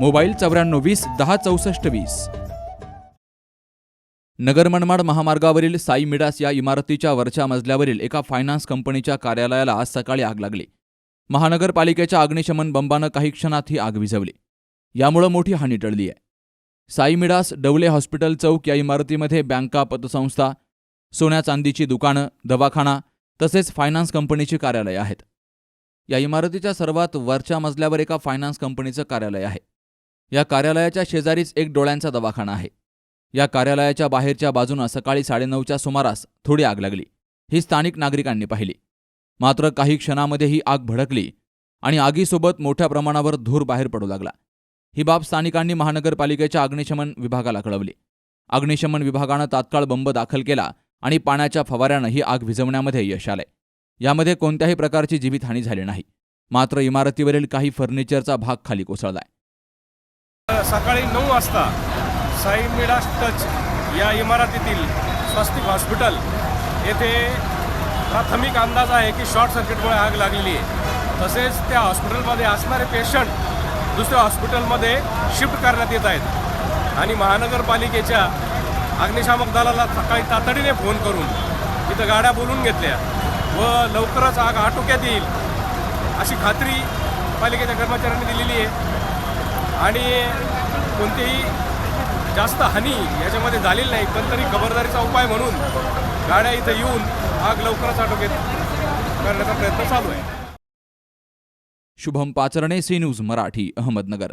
Mobile चौऱ्याण्णव वीस दहा चौसष्ट वीस. नगर मनमाड महामार्गावरील साई मिडास या इमारतीच्या वरच्या मजल्यावरील एका फायनान्स कंपनीच्या कार्यालयाला आज सकाळी आग लागली. महानगरपालिकेच्या अग्निशमन बंबानं काही क्षणात ही आग विझवली. यामुळं मोठी हानी टळली आहे. साई मिडास डवले हॉस्पिटल चौक या इमारतीमध्ये बँका पतसंस्था सोन्या चांदीची दुकानं दवाखाना तसेच फायनान्स कंपनीची कार्यालय आहेत. या इमारतीच्या सर्वात वरच्या मजल्यावर एका फायनान्स कंपनीचं कार्यालय आहे. या कार्यालयाच्या शेजारीच एक डोळ्यांचा दवाखाना आहे. या कार्यालयाच्या बाहेरच्या बाजूनं सकाळी साडेनऊच्या सुमारास थोडी आग लागली. ही स्थानिक नागरिकांनी पाहिली. मात्र काही क्षणामध्ये ही आग भडकली आणि आगीसोबत मोठ्या प्रमाणावर धूर बाहेर पडू लागला. ही बाब स्थानिकांनी महानगरपालिकेच्या अग्निशमन विभागाला कळवली. अग्निशमन विभागानं तात्काळ बंब दाखल केला आणि पाण्याच्या फवाऱ्यानं ही आग विझवण्यामध्ये यश आलंय. यामध्ये कोणत्याही प्रकारची जीवितहानी झाली नाही. मात्र इमारतीवरील काही फर्निचरचा भाग खाली कोसळलाय. सकाळी नऊ वाजता साई मिडास टच या इमारतीतील स्वस्तिक हॉस्पिटल येथे प्राथमिक अंदाज आहे की शॉर्ट सर्किटमुळे आग लागलेली आहे. तसेच त्या हॉस्पिटलमध्ये असणारे पेशंट दुसऱ्या हॉस्पिटलमध्ये शिफ्ट करण्यात येत आहेत. आणि महानगरपालिकेच्या अग्निशामक दलाला सकाळी तातडीने फोन करून इथं गाड्या बोलून घेतल्या व लवकरच आग आटोक्यात येईल अशी खात्री पालिकेच्या कर्मचाऱ्यांनी दिलेली आहे. आणि कोणतीही जास्त हानी याच्यामध्ये झालेली नाही पण तरी खबरदारीचा उपाय म्हणून गाड्या इथं येऊन आग लवकरच आटोक्यात करण्याचा प्रयत्न चालू आहे. Shubham Pacharne C news Marathi Ahmednagar.